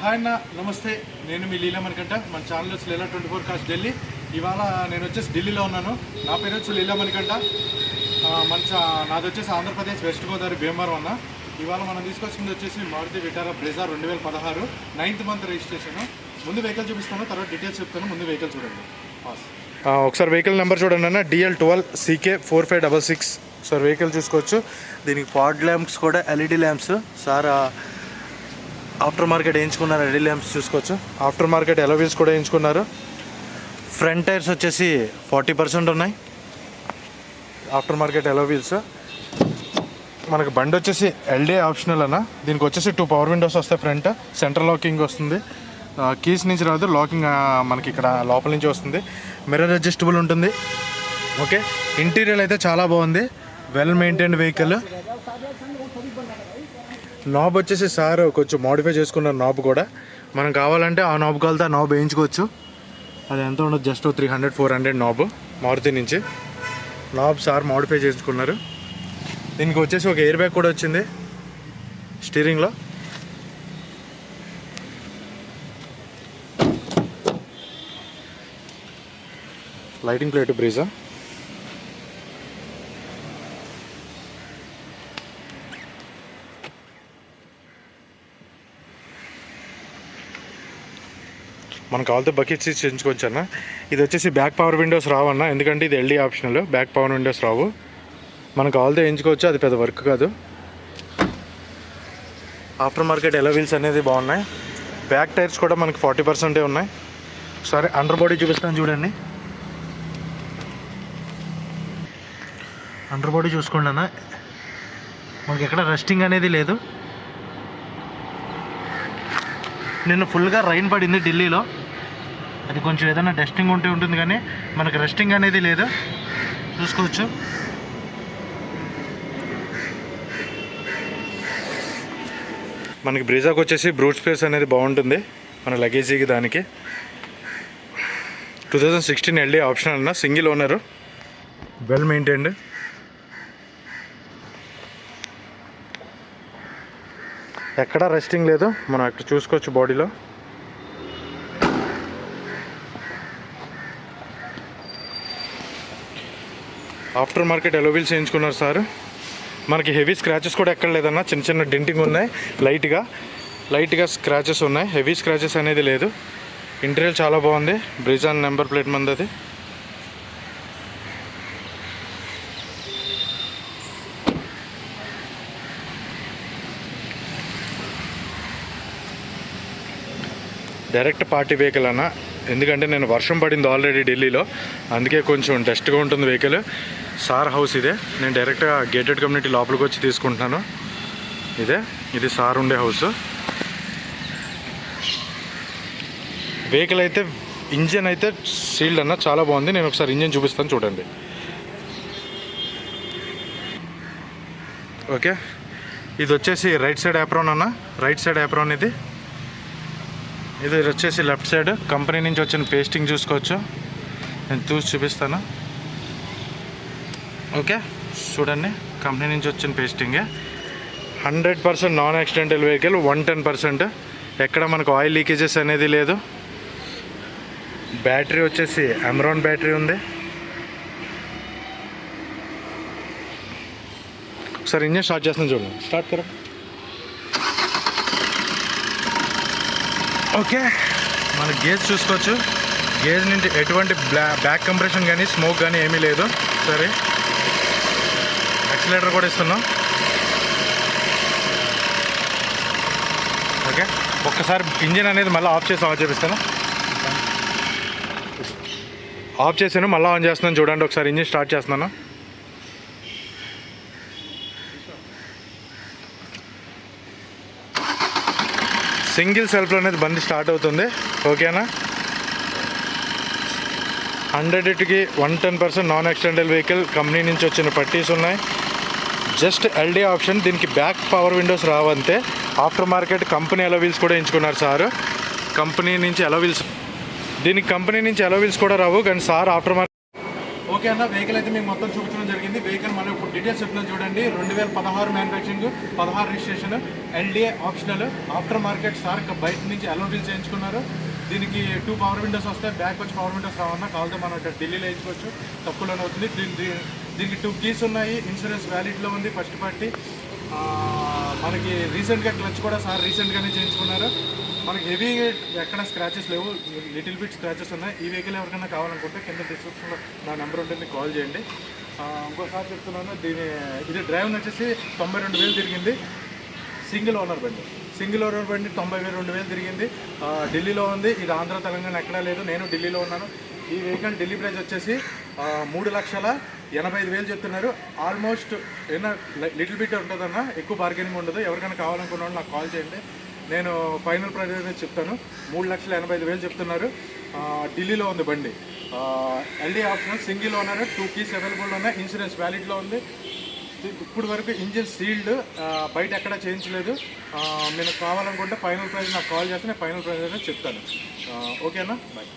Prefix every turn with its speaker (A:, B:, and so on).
A: Hi అన్న నమస్తే. నేను మీ లీలా మణికంట మన ఛానల్ వచ్చి Leela twenty four cast Delhi. ఇవాళ నేను వచ్చేసి ఢిల్లీలో ఉన్నాను. నా పేరు వచ్చి లీలా మణికంట మన నాది వచ్చేసి ఆంధ్రప్రదేశ్ వెస్ట్ గోదావరి భీమవరం అన్న. ఇవాళ మనం తీసుకొచ్చింది వచ్చేసి మారుతి విటారా బ్రెజా రెండు వేల పదహారు. Ninth month registration. ముందు వెహికల్ చూపిస్తాను తర్వాత డీటెయిల్స్ చెప్తాను. ముందు వెహికల్ చూడండి. పాస్ ఒకసారి వెహికల్ నెంబర్ చూడండి అన్న. DL twelve CK four five double six sir vehicle చూసుకోవచ్చు. దీనికి పాడ్ ల్యాంప్స్ కూడా LED lamps sir after market వేయించుకున్నారు? LED lamps చూసుకోవచ్చు. ఆఫ్టర్ మార్కెట్ ఎలవీల్స్ కూడా వేయించుకున్నారు. ఫ్రంట్ టైర్స్ వచ్చేసి ఫార్టీ పర్సెంట్ ఉన్నాయి. ఆఫ్టర్ మార్కెట్ ఎలవీల్స్ మనకి బండి వచ్చేసి ఎల్డీ ఆప్షనల్ అన్న. దీనికి వచ్చేసి టూ పవర్ విండోస్ వస్తాయి ఫ్రంట్ సెంటర్ లాకింగ్ వస్తుంది. కీస్ నుంచి రాదు లాకింగ్ మనకి ఇక్కడ లోపల నుంచి వస్తుంది. మిర్రర్ అడ్జస్టబుల్ ఉంటుంది. ఓకే ఇంటీరియర్ అయితే చాలా బాగుంది. వెల్ మెయింటైన్డ్ వెహికల్ నాబ్ వచ్చేసి సార్ కొంచెం మోడిఫై చేసుకున్నారు నాబ్ కూడా. మనం కావాలంటే ఆ నాబ్ కలితే ఆ నాబ్ వేయించుకోవచ్చు. అది ఎంత ఉండదు? Just three hundred four hundred knob Maruti నుంచి. నాబ్ సార్ మోడిఫై చేసుకున్నారు. దీనికి వచ్చేసి ఒక ఎయిర్ బ్యాగ్ కూడా వచ్చింది. స్టీరింగ్లో లైటింగ్ ప్లేట్ బ్రీజా మనం కావాలితే బకెట్ సీట్స్ చేయించుకోవచ్చు అన్న. ఇది వచ్చేసి బ్యాక్ పవర్ విండోస్ రావన్న ఎందుకంటే ఇది LD optional back power windows రావు. మనం కావాలితే ఎంచుకోవచ్చు అది పెద్ద వర్క్ కాదు. ఆఫ్టర్ మార్కెట్ ఎలా వీల్స్ అనేది బాగున్నాయి. బ్యాక్ టైర్స్ కూడా మనకి ఫార్టీ పర్సెంటే ఉన్నాయి. సరే అండర్ బాడీ చూపిస్తాను చూడండి. అండర్ బాడీ చూసుకోండి అన్న. మనకి ఎక్కడ రెస్టింగ్ అనేది లేదు. నిన్న ఫుల్గా రైన్ పడింది ఢిల్లీలో. అది కొంచెం ఏదైనా డస్టింగ్ ఉంటే ఉంటుంది కానీ మనకి రెస్టింగ్ అనేది లేదు. చూసుకోవచ్చు. మనకి బ్రీజాకి వచ్చేసి బ్రూట్ స్పేస్ అనేది బాగుంటుంది. మన లగేజీకి దానికి. Two thousand sixteen LD option అన్న సింగిల్ ఓనరు వెల్ మెయింటైన్డ్ ఎక్కడా రెస్టింగ్ లేదు. మనం ఇక్కడ చూసుకోవచ్చు బాడీలో ఆఫ్టర్ మార్కెట్ ఎలోవీల్స్ చేయించుకున్నారు సార్ మనకి హెవీ స్క్రాచెస్ కూడా ఎక్కడ లేదన్నా చిన్న చిన్న డెంటింగ్ ఉన్నాయి లైట్గా లైట్గా స్క్రాచెస్ ఉన్నాయి. హెవీ స్క్రాచెస్ అనేది లేదు. ఇంటీరియర్ చాలా బాగుంది. బ్రిజాన్ నెంబర్ ప్లేట్ మంది అది డైరెక్ట్ పార్టీ వెహికల్ అన్న. ఎందుకంటే నేను వర్షం పడింది ఆల్రెడీ ఢిల్లీలో. అందుకే కొంచెం డస్ట్గా ఉంటుంది వెహికల్ సార్ హౌస్ ఇదే. నేను డైరెక్ట్గా గేటెడ్ కమ్యూనిటీ లోపలికి వచ్చి తీసుకుంటున్నాను. ఇదే. ఇది సార్ ఉండే హౌస్ వెహికల్ అయితే ఇంజన్ అయితే సీల్డ్ అన్న. చాలా బాగుంది. నేను ఒకసారి ఇంజన్ చూపిస్తాను చూడండి. ఓకే ఇది వచ్చేసి రైట్ సైడ్ యాప్రాన్ అన్న. రైట్ సైడ్ యాప్రాన్ ఇది. ఇది వచ్చేసి లెఫ్ట్ సైడ్. కంపెనీ నుంచి వచ్చిన పేస్టింగ్ చూసుకోవచ్చు. నేను చూసి చూపిస్తాను. ఓకే చూడండి. కంపెనీ నుంచి వచ్చిన పేస్టింగే hundred percent non accidental vehicle one ten percent ఎక్కడ మనకు ఆయిల్ లీకేజెస్ అనేది లేదు. బ్యాటరీ వచ్చేసి అమ్రాన్ బ్యాటరీ ఉంది. ఒకసారి ఇంజన్ స్టార్ట్ చేస్తున్నాను చూడండి. Start correct okay. మన గేజ్ చూసుకోవచ్చు. గేజ్ నుండి ఎటువంటి బ్లా బ్యాక్ కంప్రెషన్ కానీ స్మోక్ కానీ ఏమీ లేదు. సరే. యాక్సిలేటర్ కూడా ఇస్తున్నాం. ఓకే. ఒక్కసారి ఇంజిన్ అనేది మళ్ళీ ఆఫ్ చేసి ఆన్ చేపిస్తాను. ఆఫ్ చేశాను మళ్ళీ ఆన్ చేస్తున్నాను. చూడండి ఒకసారి ఇంజిన్ స్టార్ట్ చేస్తున్నాను. సింగిల్ సెల్ఫ్లో అనేది బండి స్టార్ట్ అవుతుంది. ఓకేనా? Hundred ఇటుకి one ten percent non accidental vehicle company నుంచి వచ్చిన పట్టీస్ ఉన్నాయి. జస్ట్ ఎల్డీ ఆప్షన్ దీనికి back power windows రావంతే. After market company alloy wheels కూడా ఎంచుకున్నారు సార్. కంపెనీ నుంచి అలవీల్స్ దీనికి కంపెనీ నుంచి అలవీల్స్ కూడా రావు కానీ సార్ ఆఫ్టర్ మార్కెట్ ఓకే అన్న వెహికల్ అయితే మీకు మొత్తం చూపించడం జరిగింది. వెహికల్ మనం ఇప్పుడు డీటెయిల్స్ చెప్పిన చూడండి. రెండు వేల పదహారు మ్యానుఫ్యాక్చరింగ్ పదహారు registration LDA optional after market SAARC బయట నుంచి అలౌ చేయించుకున్నారు. దీనికి టూ పవర్ విండోస్ వస్తాయి. బ్యాక్ వచ్చి పవర్ విండోస్ రావన్నా కావాలంటే మనం ఇక్కడ ఢిల్లీలో వేయించుకోవచ్చు. తక్కువలోనే అవుతుంది. దీనికి టూ కీస్ ఉన్నాయి. ఇన్సూరెన్స్ వ్యాలిడ్లో ఉంది ఫస్ట్ పార్టీ మనకి రీసెంట్గా క్లచ్ కూడా సార్ రీసెంట్గానే చేయించుకున్నారు. మనకి హెవీ ఎక్కడ స్క్రాచెస్ లేవు లిటిల్ బిట్ స్క్రాచెస్ ఉన్నాయి. ఈ వెహికల్ ఎవరికైనా కావాలనుకుంటే కింద డిస్క్రిప్షన్లో నా నెంబర్ ఉంటుంది కాల్ చేయండి. ఇంకోసారి చెప్తున్నాను దీని ఇది డ్రైవ్ వచ్చేసి తొంభై రెండు వేలు తిరిగింది. సింగిల్ ఓనర్ బండి. సింగిల్ ఓనర్ బండి తొంభై వేలు రెండు వేలు తిరిగింది. ఢిల్లీలో ఉంది ఇది ఆంధ్ర తెలంగాణ ఎక్కడా లేదు. నేను ఢిల్లీలో ఉన్నాను. ఈ వెహికల్ ఢిల్లీ ప్రైస్ వచ్చేసి మూడు లక్షల ఎనభై ఐదు వేలు చెప్తున్నారు. ఆల్మోస్ట్ ఏదైనా లిటిల్ బిట్ ఉంటుందన్నా ఎక్కువ బార్గెనింగ్ ఉండదు. ఎవరికైనా కావాలనుకున్న వాళ్ళు నాకు కాల్ చేయండి. నేను ఫైనల్ ప్రైజ్ అనేది చెప్తాను. మూడు లక్షల ఎనభై ఐదు వేలు చెప్తున్నారు. ఢిల్లీలో ఉంది బండి. LD option single owner two keys available ఉన్నాయి. ఇన్సూరెన్స్ వ్యాలిడ్లో ఉంది. ఇప్పుడు వరకు ఇంజిన్ సీల్డ్ బయట ఎక్కడ చేయించలేదు. మీరు కావాలనుకుంటే ఫైనల్ ప్రైజ్ నాకు కాల్ చేస్తే నేను ఫైనల్ ప్రైజ్ అనేది చెప్తాను. ఓకేనా? బాయ్